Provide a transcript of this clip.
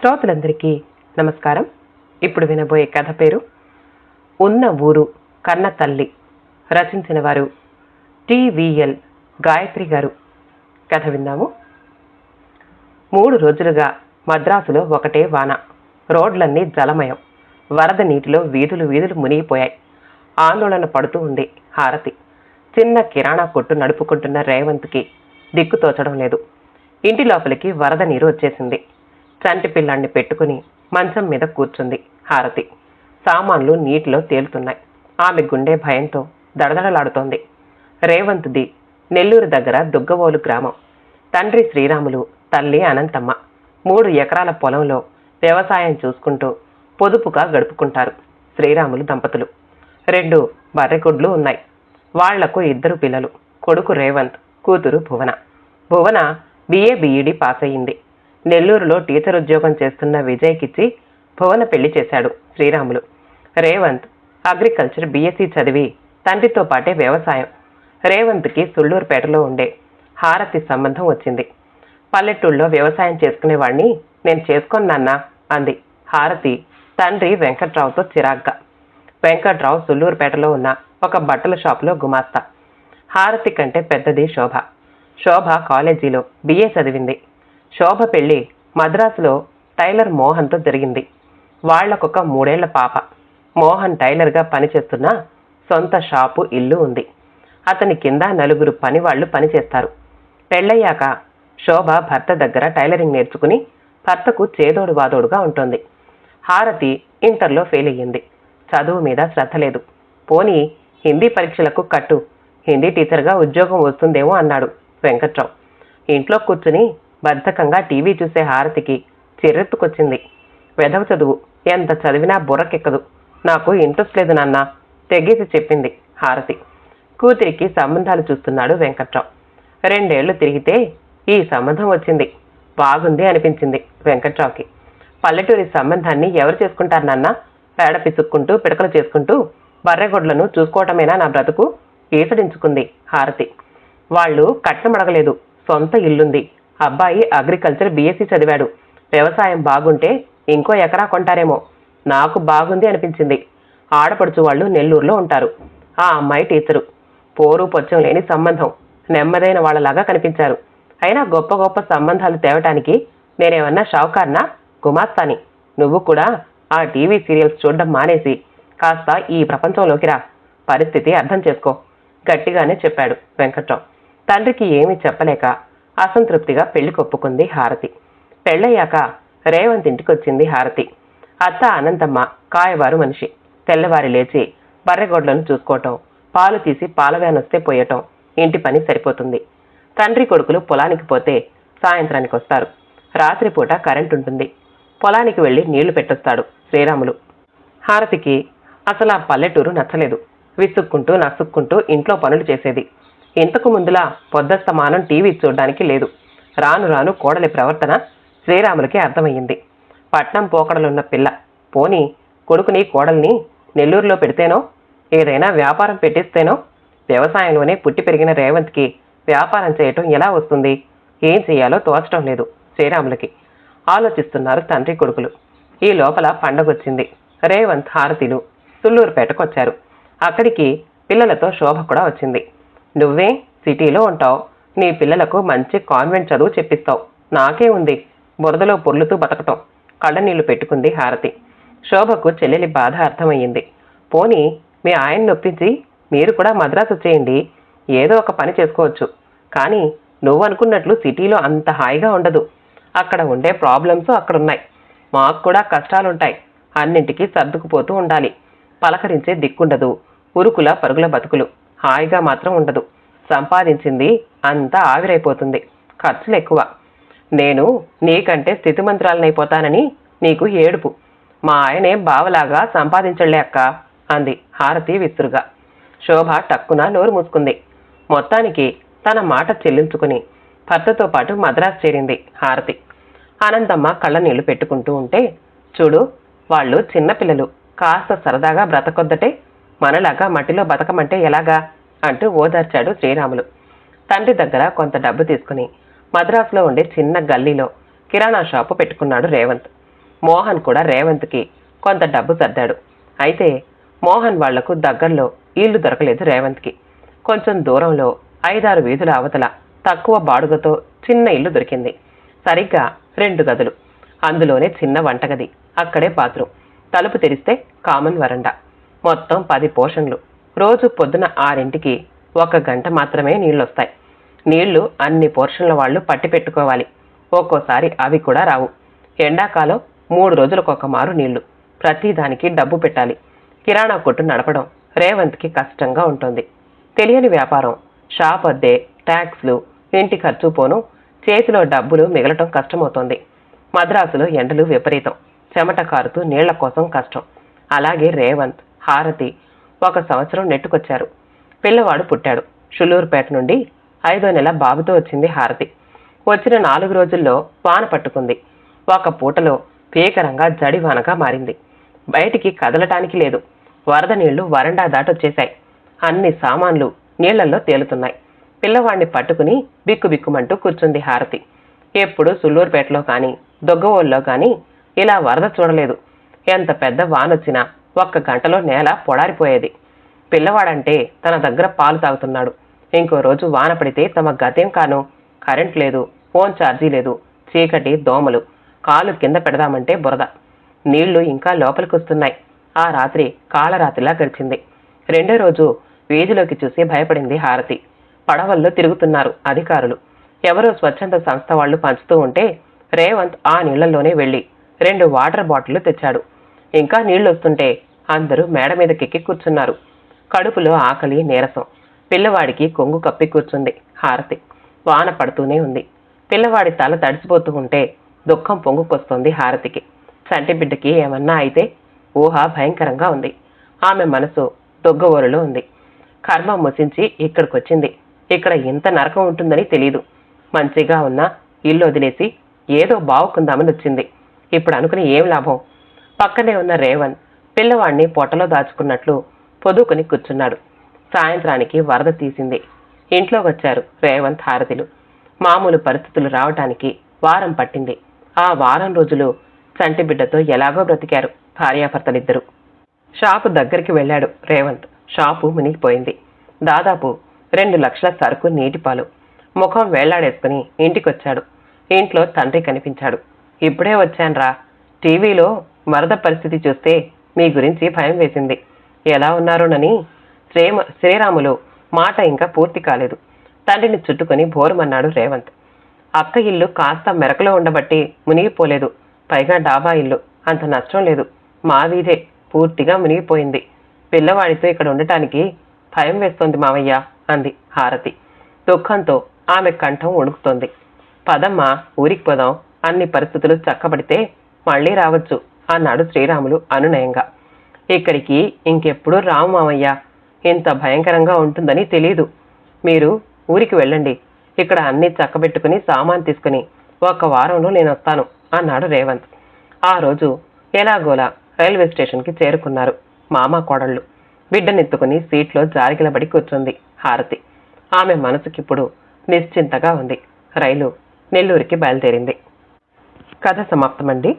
శ్రోతలందరికీ నమస్కారం. ఇప్పుడు వినబోయే కథ పేరు ఉన్న ఊరు కన్న తల్లి రచించిన వారు టీవీఎల్ గాయత్రి గారు. కథ విన్నాము మూడు రోజులుగా మద్రాసులో ఒకటే వాన. రోడ్లన్నీ జలమయం. వరద నీటిలో వీధులు వీధులు మునిగిపోయాయి. ఆందోళన పడుతూ ఉంది హారతి. చిన్న కిరాణా కొట్టు నడుపుకుంటున్న రేవంత్కి దిక్కు తోచడం లేదు. ఇంటి లోపలికి వరద నీరు వచ్చేసింది. చంటి పిల్లాన్ని పెట్టుకుని మంచం మీద కూర్చుంది హారతి. సామాన్లు నీటిలో తేలుతున్నాయి. ఆమె గుండె భయంతో దడదడలాడుతోంది. రేవంత్ది నెల్లూరు దగ్గర దుగ్గవోలు గ్రామం. తండ్రి శ్రీరాములు తల్లి అనంతమ్మ మూడు ఎకరాల పొలంలో వ్యవసాయం చూసుకుంటూ పొదుపుగా గడుపుకుంటారు శ్రీరాములు దంపతులు. రెండు బర్రెగుడ్లు ఉన్నాయి. వాళ్ళకు ఇద్దరు పిల్లలు కొడుకు రేవంత్ కూతురు Bhuvana. Bhuvana BA BEd pass అయ్యింది నెల్లూరులో టీచర్ ఉద్యోగం చేస్తున్న విజయ్కిచ్చి భువన పెళ్ళి చేశాడు శ్రీరాములు. రేవంత్ అగ్రికల్చర్ బీఎస్సీ చదివి తండ్రితో పాటే వ్యవసాయం. రేవంత్కి సుళ్ళూరుపేటలో ఉండే హారతి సంబంధం వచ్చింది. పల్లెటూళ్ళలో వ్యవసాయం చేసుకునేవాడిని నేను చేసుకున్నాన్నా అంది. హారతి తండ్రి వెంకట్రావుతో చిరాగ్గా. వెంకట్రావు సుల్లూరుపేటలో ఉన్న ఒక బట్టల షాపులో గుమాస్తా. హారతి కంటే పెద్దది శోభ. శోభ కాలేజీలో బిఏ చదివింది. శోభ పెళ్ళి మద్రాసులో టైలర్ మోహన్తో జరిగింది. వాళ్ళకొక మూడేళ్ళ పాప. మోహన్ టైలర్గా పనిచేస్తున్న సొంత షాపు ఇల్లు ఉంది. అతని కింద నలుగురు పనివాళ్ళు పనిచేస్తారు. పెళ్ళయ్యాక శోభ భర్త దగ్గర టైలరింగ్ నేర్చుకుని భర్తకు చేదోడు వాదోడుగా ఉంటుంది. హారతి ఇంటర్లో ఫెయిల్ అయ్యింది. చదువు మీద శ్రద్ధ లేదు. పోనీ హిందీ పరీక్షలకు కట్టు. హిందీ టీచర్గా ఉద్యోగం వస్తుందేమో అన్నాడు వెంకట్రావు. ఇంట్లో కూర్చుని బద్ధకంగా టీవీ చూసే హారతికి చిరెత్తుకొచ్చింది వెధవ చదువు. ఎంత చదివినా బుర్రకెక్కదు. నాకు ఇంట్రెస్ట్ లేదు నాన్న తెగేసి చెప్పింది హారతి. కూతురికి సంబంధాలు చూస్తున్నాడు వెంకట్రావు. రెండేళ్ళు తిరిగితే ఈ సంబంధం వచ్చింది. బాగుంది అనిపించింది వెంకట్రావుకి. పల్లెటూరి సంబంధాన్ని ఎవరు చేసుకుంటారు నాన్న? పేడ పిసుక్కుంటూ పిడకలు చేసుకుంటూ బర్రెగొడ్లను చూసుకోవటమేనా నా బ్రతుకు? ఈసడించుకుంది హారతి. వాళ్ళు కట్నం అడగలేదు. సొంత ఇల్లుంది. అబ్బాయి అగ్రికల్చర్ బీఎస్సీ చదివాడు. వ్యవసాయం బాగుంటే ఇంకో ఎకరా కొంటారేమో. నాకు బాగుంది అనిపించింది. ఆడపడుచు వాళ్ళు నెల్లూరులో ఉంటారు. ఆ అమ్మాయి టీచరు. పోరు పొచ్చం లేని సంబంధం. నెమ్మదైన వాళ్ళలాగా కనిపించారు. అయినా గొప్ప గొప్ప సంబంధాలు తేవటానికి నేనేమన్నా షావుకార్నా? గుమాస్తాని. నువ్వు కూడా ఆ టీవీ సీరియల్స్ చూడడం మానేసి కాస్త ఈ ప్రపంచంలోకి రా. పరిస్థితి అర్థం చేసుకో. గట్టిగానే చెప్పాడు వెంకట్రావు. తండ్రికి ఏమీ చెప్పలేక అసంతృప్తిగా పెళ్ళి కొప్పుకుంది హారతి. పెళ్ళయ్యాక రేవంత్ ఇంటికి వచ్చింది హారతి. అత్త అనంతమ్మ కాయవారు మనిషి. తెల్లవారి లేచి బర్రెగొడ్లను చూసుకోవటం పాలు తీసి పాలవేనొస్తే పోయటం ఇంటి పని సరిపోతుంది. తండ్రి కొడుకులు పొలానికి పోతే సాయంత్రానికి వస్తారు రాత్రిపూట కరెంట్ ఉంటుంది పొలానికి వెళ్ళి నీళ్ళు పెట్టొస్తాడు శ్రీరాములు. హారతికి అసలు ఆ పల్లెటూరు నచ్చలేదు. విసుక్కుంటూ నసుక్కుంటూ ఇంట్లో పనులు చేసేది. ఇంతకు ముందులా పొద్దస్తమానం టీవీ చూడడానికి లేదు. రాను రాను కోడలి ప్రవర్తన శ్రీరాములకి అర్థమయ్యింది. పట్నం పోకడలున్న పిల్ల. పోని కొడుకుని కోడల్ని నెల్లూరులో పెడితేనో ఏదైనా వ్యాపారం పెట్టిస్తేనో వ్యవసాయంలోనే పుట్టి పెరిగిన రేవంత్కి వ్యాపారం చేయటం ఎలా వస్తుంది? ఏం చేయాలో తోచటం లేదు శ్రీరాములకి. ఆలోచిస్తున్నారు తండ్రి కొడుకులు. ఈ లోపల పండగొచ్చింది. రేవంత్ హారతిలు సుల్లూరుపేటకు వచ్చారు అక్కడికి పిల్లలతో శోభ కూడా వచ్చింది. నువ్వే సిటీలో ఉంటావు. నీ పిల్లలకు మంచి కాన్వెంట్ చదువు చెప్పిస్తావు. నాకే ఉంది. బురదలో పొర్లుతూ బతకటం. కళ్ళనీళ్ళు పెట్టుకుంది హారతి. శోభకు చెల్లెలి బాధ అర్థమయ్యింది. పోనీ మీ ఆయన నొప్పించి మీరు కూడా మద్రాసు వచ్చేయండి ఏదో ఒక పని చేసుకోవచ్చు. కానీ నువ్వు అనుకున్నట్లు సిటీలో అంత హాయిగా ఉండదు. అక్కడ ఉండే ప్రాబ్లమ్స్ అక్కడ ఉన్నాయి మాకు కూడా కష్టాలుంటాయి. అన్నింటికీ సర్దుకుపోతూ ఉండాలి. పలకరించే దిక్కుండదు. ఉరుకుల పరుగుల బతుకులు. హాయిగా మాత్రం ఉండదు. సంపాదించింది అంతా ఆవిరైపోతుంది. ఖర్చులు ఎక్కువ నేను నీకంటే స్థితిమంత్రాలనైపోతానని నీకు ఏడుపు. మా ఆయనే బావలాగా సంపాదించలే అక్క అంది హారతి విసురుగా. శోభ టక్కున నోరు మూసుకుంది. మొత్తానికి తన మాట చెల్లించుకుని భర్తతో పాటు మద్రాసు చేరింది హారతి. ఆనందమ్మ కళ్ళ నీళ్ళు పెట్టుకుంటూ ఉంటే చూడు వాళ్ళు చిన్నపిల్లలు. కాస్త సరదాగా బ్రతకొద్దటే మనలాగా మట్టిలో బతకమంటే ఎలాగా? అంటూ ఓదార్చాడు శ్రీరాములు. తండ్రి దగ్గర కొంత డబ్బు తీసుకుని మద్రాసులో ఉండే చిన్న గల్లీలో కిరాణా షాపు పెట్టుకున్నాడు రేవంత్. మోహన్ కూడా రేవంత్కి కొంత డబ్బు సర్దాడు. అయితే మోహన్ వాళ్ళకు దగ్గరలో ఇల్లు దొరకలేదు రేవంత్కి. కొంచెం దూరంలో ఐదారు వీధుల అవతల తక్కువ బాడుగతో చిన్న ఇల్లు దొరికింది. సరిగ్గా రెండు గదులు. అందులోనే చిన్న వంటగది. అక్కడే బాత్రూమ్. తలుపు తెరిస్తే కామన్ వరండా. మొత్తం పది పోషన్లు రోజు పొద్దున ఆరింటికి ఒక గంట మాత్రమే నీళ్ళొస్తాయి. నీళ్ళు అన్ని పోర్షన్ల వాళ్ళు పట్టి పెట్టుకోవాలి. ఒక్కోసారి అవి కూడా రావు. ఎండాకాలం మూడు రోజులకు ఒక మారు నీళ్ళు ప్రతిదానికి డబ్బు పెట్టాలి. కిరాణా కొట్టు నడపడం రేవంత్కి కష్టంగా ఉంటుంది. తెలియని వ్యాపారం షాప్ అద్దె ట్యాక్స్లు ఇంటి ఖర్చు పోను చేతిలో డబ్బులు మిగలటం కష్టమవుతోంది. మద్రాసులో ఎండలు విపరీతం. చెమట కారుతూ నీళ్ళ కోసం కష్టం. అలాగే రేవంత్ హారతి. ఒక సంవత్సరం నెట్టుకొచ్చారు. పిల్లవాడు పుట్టాడు. షులూరుపేట నుండి ఐదో నెల బాబుతో వచ్చింది హారతి. వచ్చిన నాలుగు రోజుల్లో వాన పట్టుకుంది. ఒక పూటలో భీకరంగా జడివానగా మారింది. బయటికి కదలటానికి లేదు. వరద నీళ్ళు వరండా దాటొచ్చేశాయి. అన్ని సామాన్లు నీళ్ళల్లో తేలుతున్నాయి. పిల్లవాడిని పట్టుకుని బిక్కుబిక్కుమంటూ కూర్చుంది హారతి. ఎప్పుడు సుల్లూరుపేటలో కానీ దొగ్గవోల్లో కానీ ఇలా వరద చూడలేదు. ఎంత పెద్ద వానొచ్చినా ఒక్క గంటలో నేల పొడారిపోయేది. పిల్లవాడంటే తన దగ్గర పాలు తాగుతున్నాడు. ఇంకో రోజు వాన పడితే తమ గతేం కాను. కరెంట్ లేదు ఫోన్ ఛార్జీ లేదు చీకటి దోమలు. కాలు కింద పెడదామంటే బురద. నీళ్ళు ఇంకా లోపలికి వస్తున్నాయి. ఆ రాత్రి కాలరాత్రిలా గడిచింది. రెండో రోజు వీధిలోకి చూసి భయపడింది హారతి. పడవల్లో తిరుగుతున్నారు అధికారులు. ఎవరో స్వచ్ఛంద సంస్థ వాళ్ళు పంచుతూ ఉంటే రేవంత్ ఆ నీళ్ళలోనే వెళ్ళి రెండు వాటర్ బాటిళ్ళు తెచ్చాడు. ఇంకా నీళ్ళు వస్తుంటే అందరూ మేడ మీదకెక్కి కూర్చున్నారు. కడుపులో ఆకలి నీరసం. పిల్లవాడికి కొంగు కప్పి కూర్చుంది హారతి. వాన పడుతూనే ఉంది. పిల్లవాడి తల తడిసిపోతూ ఉంటే దుఃఖం పొంగుకొస్తోంది హారతికి. చంటి బిడ్డకి ఏమన్నా అయితే ఊహ భయంకరంగా ఉంది. ఆమె మనసు దొగ్గవోరులో ఉంది. కర్మ ముసించి ఇక్కడికొచ్చింది. ఇక్కడ ఇంత నరకం ఉంటుందని తెలియదు మంచిగా ఉన్న ఇల్లు వదిలేసి ఏదో బావుకుందామని వచ్చింది. ఇప్పుడు అనుకుని ఏం లాభం? పక్కనే ఉన్న రేవంత్ పిల్లవాడిని పొట్టలో దాచుకున్నట్లు పొదుకుని కూర్చున్నాడు. సాయంత్రానికి వరద తీసింది. ఇంట్లోకి వచ్చారు రేవంత్ హారతిలు. మామూలు పరిస్థితులు రావటానికి వారం పట్టింది. ఆ వారం రోజులు చంటి బిడ్డతో ఎలాగో బ్రతికారు భార్యాభర్తలిద్దరూ. షాపు దగ్గరికి వెళ్ళాడు రేవంత్ షాపు మునిగిపోయింది. దాదాపు రెండు లక్షల సరుకు నీటిపాలు. ముఖం వేళ్ళాడేసుకుని ఇంటికొచ్చాడు. ఇంట్లో తండ్రి కనిపించాడు. ఇప్పుడే వచ్చాన్రా. టీవీలో వరద పరిస్థితి చూస్తే మీ గురించి భయం వేసింది. ఎలా ఉన్నారోనని శ్రీమ శ్రీరాములు మాట ఇంకా పూర్తి కాలేదు. తండ్రిని చుట్టుకొని భోరుమన్నాడు రేవంత్. అక్క ఇల్లు కాస్త మెరకలో ఉండబట్టి మునిగిపోలేదు. పైగా డాబా ఇల్లు అంత నష్టం లేదు. మా వీధే పూర్తిగా మునిగిపోయింది. పిల్లవాడితో ఇక్కడ ఉండటానికి భయం వేస్తోంది మావయ్య అంది హారతి. దుఃఖంతో ఆమె కంఠం ఉణుకుతోంది పదమ్మ ఊరికి పోదాం. అన్ని పరిస్థితులు చక్కబడితే మళ్ళీ రావచ్చు. అన్నాడు శ్రీరాములు అనునయంగా. ఇక్కడికి ఇంకెప్పుడు రాము మామయ్య? ఇంత భయంకరంగా ఉంటుందని తెలీదు. మీరు ఊరికి వెళ్ళండి. ఇక్కడ అన్నీ చక్కబెట్టుకుని సామాన్ తీసుకుని ఒక వారంలో నేను వస్తాను అన్నాడు రేవంత్. ఆ రోజు ఎలాగోలా రైల్వే స్టేషన్కి చేరుకున్నారు మామ కోడళ్ళు. బిడ్డనెత్తుకుని సీట్లో జారిగిలబడి కూర్చుంది హారతి. ఆమె మనసుకిప్పుడు నిశ్చింతగా ఉంది. రైలు నెల్లూరికి బయలుదేరింది. కథ సమాప్తమండి.